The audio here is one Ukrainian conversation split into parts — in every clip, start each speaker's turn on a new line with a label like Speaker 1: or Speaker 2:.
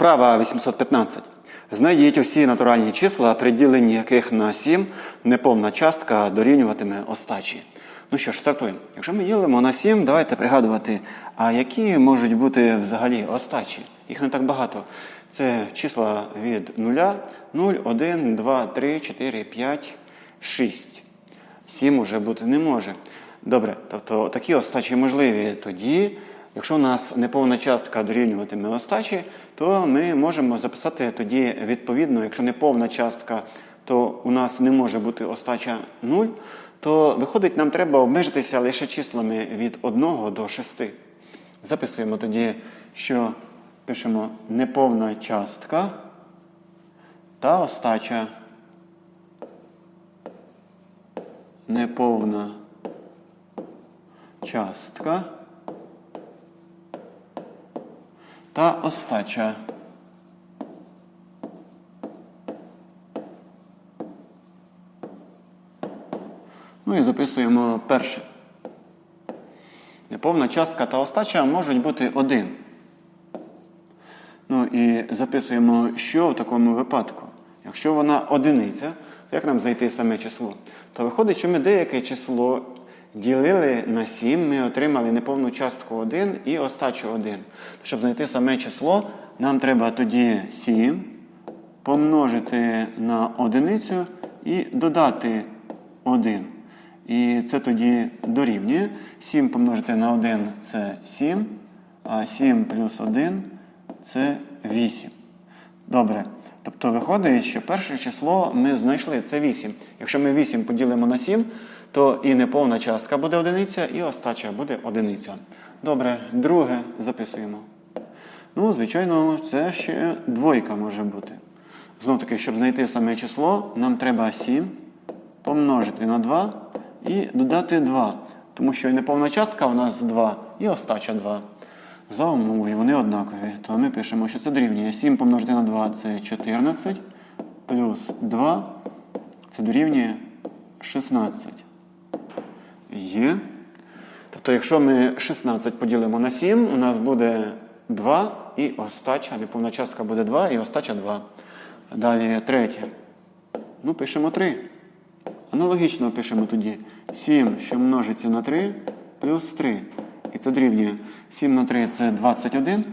Speaker 1: Вправа 815. Знайдіть усі натуральні числа, при діленні яких на 7 неповна частка дорівнюватиме остачі. Ну що ж, стартуємо. Якщо ми ділимо на 7, давайте пригадувати, а які можуть бути взагалі остачі? Їх не так багато. Це числа від 0, 0, 1, 2, 3, 4, 5, 6. 7 уже бути не може. Добре, тобто такі остачі можливі тоді, якщо у нас неповна частка дорівнюватиме остачі, то ми можемо записати тоді відповідно, якщо неповна частка, то у нас не може бути остача 0, то виходить, нам треба обмежитися лише числами від 1 до 6. Записуємо тоді, що пишемо неповна частка та остача. неповна частка та остача. Ну і записуємо перше. Неповна частка та остача можуть бути один. Ну і записуємо, що в такому випадку. Якщо вона одиниця, то як нам знайти саме число? То виходить, що ми деяке число ділили на 7, ми отримали неповну частку 1 і остачу 1. Щоб знайти саме число, нам треба тоді 7 помножити на одиницю і додати 1. І це тоді дорівнює. 7 помножити на 1 це 7, а 7 плюс 1 це 8. Добре. Тобто виходить, що перше число ми знайшли це 8. Якщо ми 8 поділимо на 7, то і неповна частка буде одиниця, і остача буде одиниця. Добре, друге записуємо. Ну, звичайно, це ще двойка може бути. Знов таки, щоб знайти саме число, нам треба 7 помножити на 2 і додати 2. Тому що і неповна частка у нас 2 і остача 2. За умовою вони однакові. То ми пишемо, що це дорівнює 7 помножити на 2 це 14, плюс 2 це дорівнює 16. Є. Тобто, якщо ми 16 поділимо на 7, у нас буде 2 і остача, неповна частка буде 2 і остача 2. Далі третє. Ну, пишемо 3. Аналогічно пишемо тоді 7, що множиться на 3, плюс 3. І це дорівнює 7 на 3 це 21,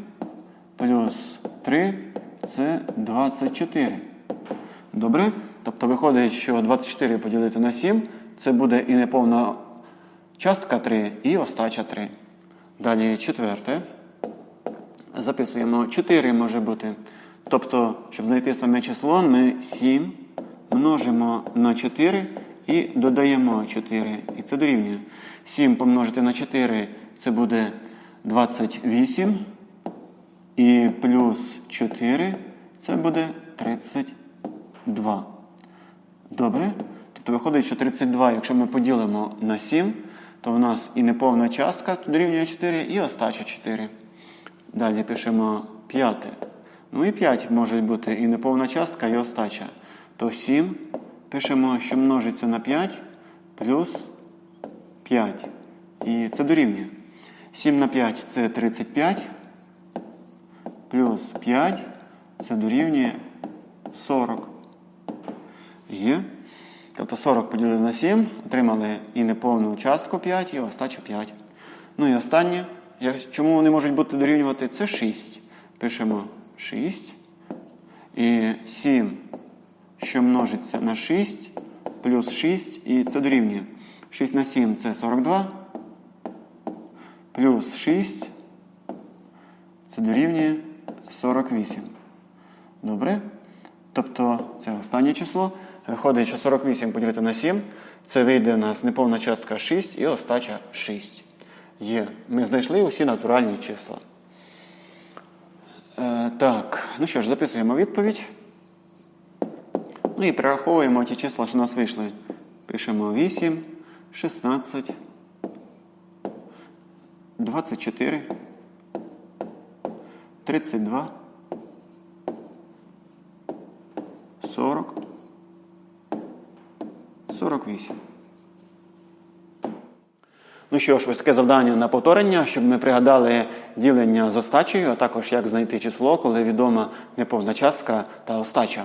Speaker 1: плюс 3 це 24. Добре? Тобто виходить, що 24 поділити на 7 це буде і неповна частка 3, і остача 3. Далі четверте. Записуємо 4 може бути. Тобто, щоб знайти саме число, ми 7 множимо на 4 і додаємо 4. І це дорівнює. 7 помножити на 4 це буде 28. І плюс 4 це буде 32. Добре? Тобто виходить, що 32, якщо ми поділимо на 7, то в нас і неповна частка дорівнює 4, і остача 4. Далі пишемо 5. Ну і 5 може бути і неповна частка, і остача. То 7 пишемо, що множиться на 5 плюс 5. І це дорівнює. 7 на 5 це 35. Плюс 5 це дорівнює 40. Є. Тобто 40 поділили на 7, отримали і неповну частку 5, і остачу 5. Ну і останнє. Чому вони можуть бути дорівнювати? Це 6. Пишемо 6. І 7, що множиться на 6, плюс 6, і це дорівнює. 6 на 7 це 42. Плюс 6. Це дорівнює 48. Добре? Тобто це останнє число. Виходить, що 48 поділити на 7. Це вийде у нас неповна частка 6 і остача 6. Є. Ми знайшли усі натуральні числа. Е, так, ну що ж, записуємо відповідь. Ну і перераховуємо ті числа, що у нас вийшли. Пишемо 8, 16, 24, 32, 40, 48. Ну що ж, ось таке завдання на повторення, щоб ми пригадали ділення з остачею, а також як знайти число, коли відома неповна частка та остача.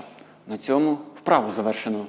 Speaker 1: На цьому вправу завершено.